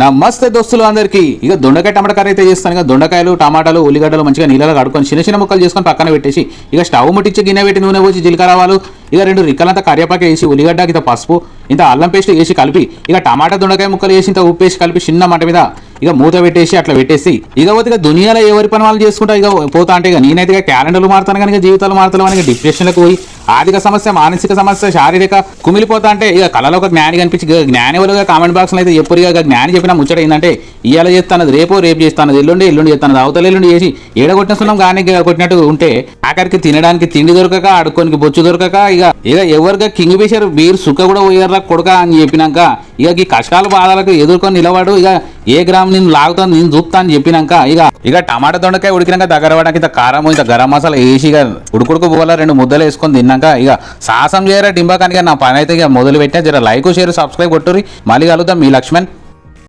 నమస్తే దోస్తులు అందరికి. ఇక దొండకాయ టమాటా కర్రీ అయితే చేస్తాను. ఇక దొండకాయలు టమాటాలు ఉల్లిగడ్డలు మంచిగా నీళ్ళలో కడుకొని చిన్న చిన్న ముక్కలు చేసుకొని పక్కన పెట్టేసి ఇక స్టవ్ ముట్టించి గిన్నె పెట్టి నూనె పోసి జీలకర్ర ఆవాలు ఇక రెండు రిక్కలంతా కరివేపాకు వేసి ఉల్లిగడ్డ ఇంత పసుపు ఇంత అల్లం పేస్ట్ వేసి కలిపి ఇక టమాటా దొండకాయ ముక్కలు వేసి ఇంత ఉప్పు వేసి కలిపి చిన్న మంట మీద ఇక మూత పెట్టేసి అట్లా పెట్టేసి ఇక పోతే ఇక దునియాలో ఎవరి పని వాళ్ళు చేసుకుంటా ఇక పోతా అంటే ఇక నేనైతే ఇక క్యాలెండర్లు మారుతాను కనుక జీవితాలు మారుతాను అని డిప్రెషన్లకు పోయి ఆర్థిక సమస్య మానసిక సమస్య శారీరక కుమిలిపోతా అంటే ఇక కళలో ఒక జ్ఞాని కనిపించి జ్ఞాని వాళ్ళుగా కామెంట్ బాక్స్లో అయితే ఎప్పుడు ఇక జ్ఞాని చెప్పిన ముచ్చట ఏంటంటే ఇవాళ చేస్తాను రేపు రేపు చేస్తాను ఎల్లుండి ఎల్లుండి చేస్తాను అవతల ఎల్లుండి చేసి ఏడగొట్టిన కానీ కొట్టినట్టు ఉంటే ఆఖరికి తినడానికి తిండి దొరకక ఆడుకోనికి బొచ్చు దొరకక ఇక ఇక ఎవరిగా కింగ్ ఫిషర్ బీర్ సుక్క కూడా పోయారా కొడుక అని చెప్పినాక ఇక ఈ కష్టాల బాధలకు ఎదుర్కొని నిలబడు ఇక ఏ గ్రామం నేను లాగుతాను నేను చూపుతా అని చెప్పినాక ఇక ఇక టమాటా దొండకాయ ఉడికినాక దగ్గర పడడానికి ఇంత కారం ఇంత గరం మసాలా వేసి ఇక ఉడుకుడుకు పోవాల రెండు ముద్దలు వేసుకొని తిన్నాక ఇక సాహసం చేయరా డింబాకానికి నా పని అయితే ఇక మొదలు పెట్టినా జర లైక్ షేర్ సబ్స్క్రైబ్ కొట్టుర్రి. మళ్ళీ కలుద్దాం మీ లక్ష్మణ్.